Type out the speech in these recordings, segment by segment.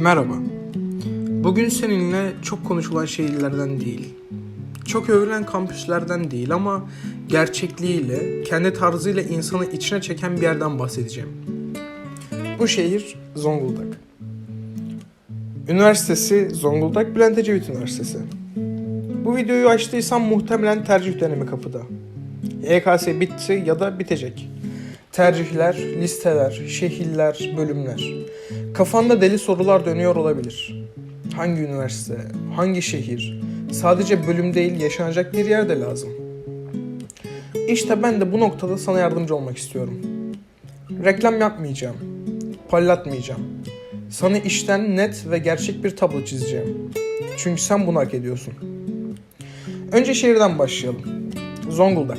Merhaba. Bugün seninle çok konuşulan şehirlerden değil, çok övülen kampüslerden değil ama gerçekliğiyle, kendi tarzıyla insanı içine çeken bir yerden bahsedeceğim. Bu şehir Zonguldak. Üniversitesi Zonguldak Bülent Ecevit Üniversitesi. Bu videoyu açtıysam muhtemelen tercih dönemi kapıda. YKS bitti ya da bitecek. Tercihler, listeler, şehirler, bölümler. Kafanda deli sorular dönüyor olabilir. Hangi üniversite, hangi şehir, sadece bölüm değil yaşanacak bir yer de lazım. İşte ben de bu noktada sana yardımcı olmak istiyorum. Reklam yapmayacağım, parlatmayacağım. Sana işten net ve gerçek bir tablo çizeceğim. Çünkü sen bunu hak ediyorsun. Önce şehirden başlayalım. Zonguldak.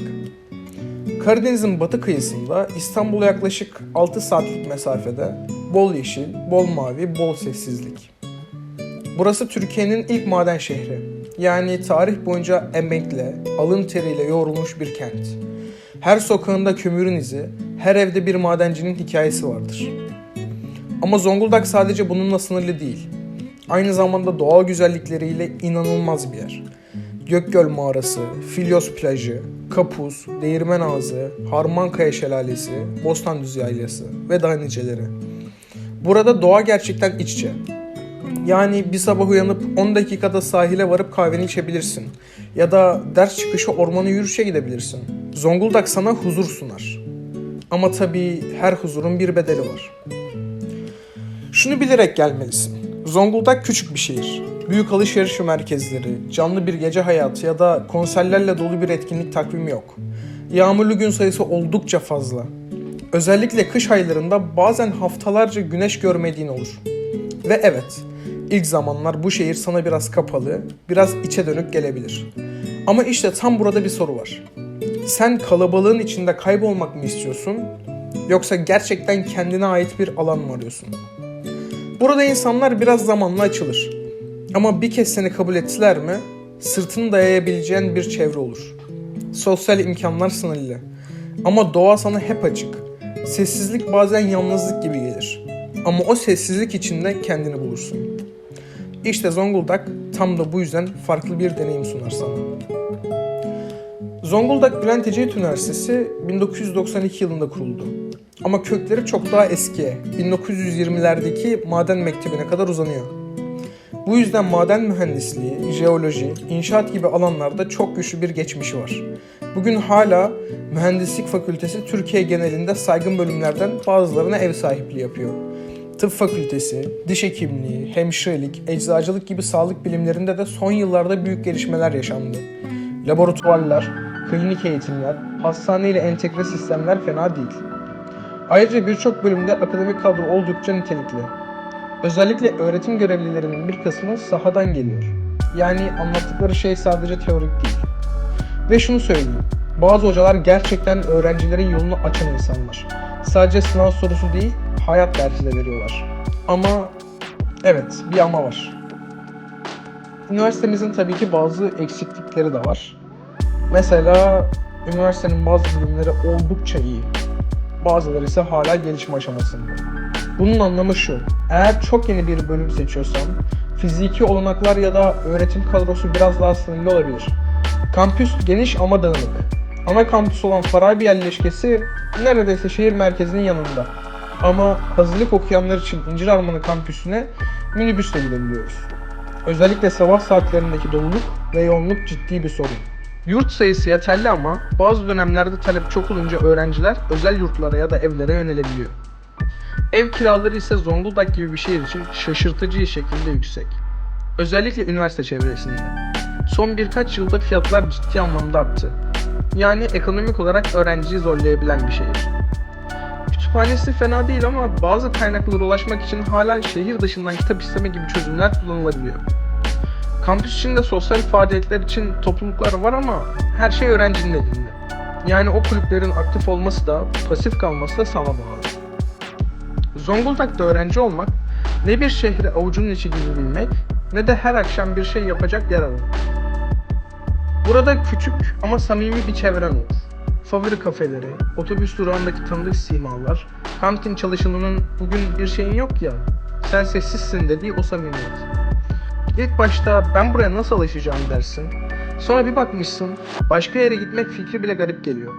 Karadeniz'in batı kıyısında İstanbul'a yaklaşık 6 saatlik mesafede bol yeşil, bol mavi, bol sessizlik. Burası Türkiye'nin ilk maden şehri. Yani tarih boyunca emekle, alın teriyle yoğrulmuş bir kent. Her sokağında kömürün izi, her evde bir madencinin hikayesi vardır. Ama Zonguldak sadece bununla sınırlı değil. Aynı zamanda doğal güzellikleriyle inanılmaz bir yer. Gökgöl Mağarası, Filyos Plajı, Kapuz, Değirmen Ağzı, Harmankaya Şelalesi, Bostan Yaylası ve daha niceleri. Burada doğa gerçekten iç içe. Yani bir sabah uyanıp 10 dakikada sahile varıp kahveni içebilirsin. Ya da ders çıkışı ormana yürüyüşe gidebilirsin. Zonguldak sana huzur sunar. Ama tabii her huzurun bir bedeli var. Şunu bilerek gelmelisin. Zonguldak küçük bir şehir. Büyük alışveriş merkezleri, canlı bir gece hayatı ya da konserlerle dolu bir etkinlik takvimi yok. Yağmurlu gün sayısı oldukça fazla. Özellikle kış aylarında bazen haftalarca güneş görmediğin olur. Ve evet, ilk zamanlar bu şehir sana biraz kapalı, biraz içe dönük gelebilir. Ama işte tam burada bir soru var. Sen kalabalığın içinde kaybolmak mı istiyorsun? Yoksa gerçekten kendine ait bir alan mı arıyorsun? Burada insanlar biraz zamanla açılır. Ama bir kez seni kabul ettiler mi, sırtını dayayabileceğin bir çevre olur. Sosyal imkanlar sınırlı. Ama doğa sana hep açık. Sessizlik bazen yalnızlık gibi gelir. Ama o sessizlik içinde kendini bulursun. İşte Zonguldak tam da bu yüzden farklı bir deneyim sunar sana. Zonguldak Bülent Ecevit Üniversitesi 1992 yılında kuruldu. Ama kökleri çok daha eskiye, 1920'lerdeki maden mektebine kadar uzanıyor. Bu yüzden maden mühendisliği, jeoloji, inşaat gibi alanlarda çok güçlü bir geçmişi var. Bugün hala mühendislik fakültesi Türkiye genelinde saygın bölümlerden bazılarına ev sahipliği yapıyor. Tıp fakültesi, diş hekimliği, hemşirelik, eczacılık gibi sağlık bilimlerinde de son yıllarda büyük gelişmeler yaşandı. Laboratuvarlar, klinik eğitimler, hastane ile entegre sistemler fena değil. Ayrıca birçok bölümde akademik kadro oldukça nitelikli. Özellikle öğretim görevlilerinin bir kısmı sahadan geliyor. Yani anlattıkları şey sadece teorik değil. Ve şunu söyleyeyim. Bazı hocalar gerçekten öğrencilerin yolunu açan insanlar. Sadece sınav sorusu değil, hayat dersi de veriyorlar. Ama evet, bir ama var. Üniversitemizin tabii ki bazı eksiklikleri de var. Mesela üniversitenin bazı bölümleri oldukça iyi. Bazıları ise hala gelişme aşamasında. Bunun anlamı şu. Eğer çok yeni bir bölüm seçiyorsan, fiziki olanaklar ya da öğretim kadrosu biraz daha sınırlı olabilir. Kampüs geniş ama dağınık. Ana kampüs olan Farabi yerleşkesi neredeyse şehir merkezinin yanında. Ama hazırlık okuyanlar için İncirarmanı kampüsüne minibüsle gidebiliyoruz. Özellikle sabah saatlerindeki doluluk ve yoğunluk ciddi bir sorun. Yurt sayısı yeterli ama bazı dönemlerde talep çok olunca öğrenciler özel yurtlara ya da evlere yönelebiliyor. Ev kiraları ise Zonguldak gibi bir şehir için şaşırtıcı şekilde yüksek. Özellikle üniversite çevresinde. Son birkaç yılda fiyatlar ciddi anlamda arttı. Yani ekonomik olarak öğrenciyi zorlayabilen bir şehir. Kütüphanesi fena değil ama bazı kaynaklara ulaşmak için hala şehir dışından kitap isteme gibi çözümler kullanılabiliyor. Kampüs içinde sosyal faaliyetler için topluluklar var ama her şey öğrencinin elinde. Yani o kulüplerin aktif olması da pasif kalması da sana bağlı. Zonguldak'ta öğrenci olmak ne bir şehri avucunun içi gibi bilmek ne de her akşam bir şey yapacak yer aramak. Burada küçük ama samimi bir çevren olur. Favori kafeleri, otobüs durağındaki tanıdık simalar, kantin çalışanının bugün bir şeyin yok ya, sen sessizsin dediği o samimiyet. İlk başta ben buraya nasıl alışacağım dersin. Sonra bir bakmışsın başka yere gitmek fikri bile garip geliyor.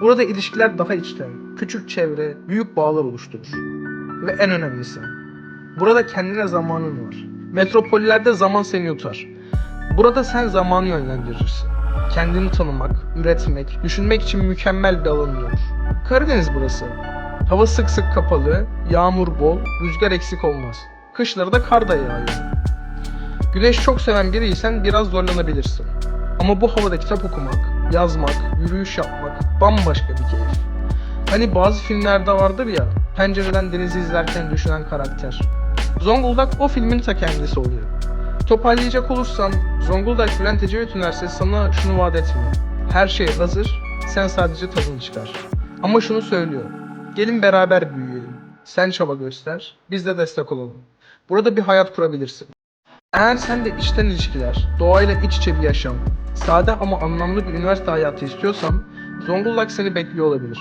Burada ilişkiler daha içten, küçük çevre, büyük bağlar oluşturur. Ve en önemlisi, burada kendine zamanın var. Metropollerde zaman seni yutar. Burada sen zamanı yönlendirirsin. Kendini tanımak, üretmek, düşünmek için mükemmel bir alanın olur. Karadeniz burası. Hava sık sık kapalı, yağmur bol, rüzgar eksik olmaz. Kışları da kar da yağıyor. Güneş çok seven biriysen biraz zorlanabilirsin. Ama bu havada kitap okumak, yazmak, yürüyüş yapmak bambaşka bir keyif. Hani bazı filmlerde vardır ya, pencereden denizi izlerken düşünen karakter. Zonguldak o filmin ta kendisi oluyor. Toparlayacak olursam, Zonguldak Bülent Ecevit Üniversitesi sana şunu vaat etmiyor. Her şey hazır, sen sadece tadını çıkar. Ama şunu söylüyor, gelin beraber büyüyelim. Sen çaba göster, biz de destek olalım. Burada bir hayat kurabilirsin. Eğer sen de içten ilişkiler, doğayla iç içe bir yaşam, sade ama anlamlı bir üniversite hayatı istiyorsan Zonguldak seni bekliyor olabilir.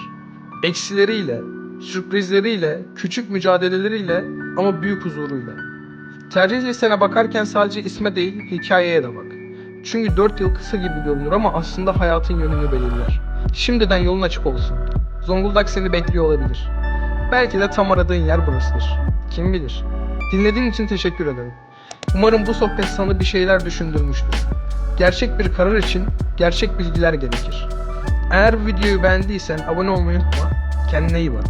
Eksileriyle, sürprizleriyle, küçük mücadeleleriyle ama büyük huzuruyla. Tercih listene bakarken sadece isme değil, hikayeye de bak. Çünkü 4 yıl kısa gibi görünür ama aslında hayatın yönünü belirler. Şimdiden yolun açık olsun. Zonguldak seni bekliyor olabilir. Belki de tam aradığın yer burasıdır. Kim bilir. Dinlediğin için teşekkür ederim. Umarım bu sohbet sana bir şeyler düşündürmüştür. Gerçek bir karar için gerçek bilgiler gerekir. Eğer bu videoyu beğendiysen abone olmayı unutma. Kendine iyi bak.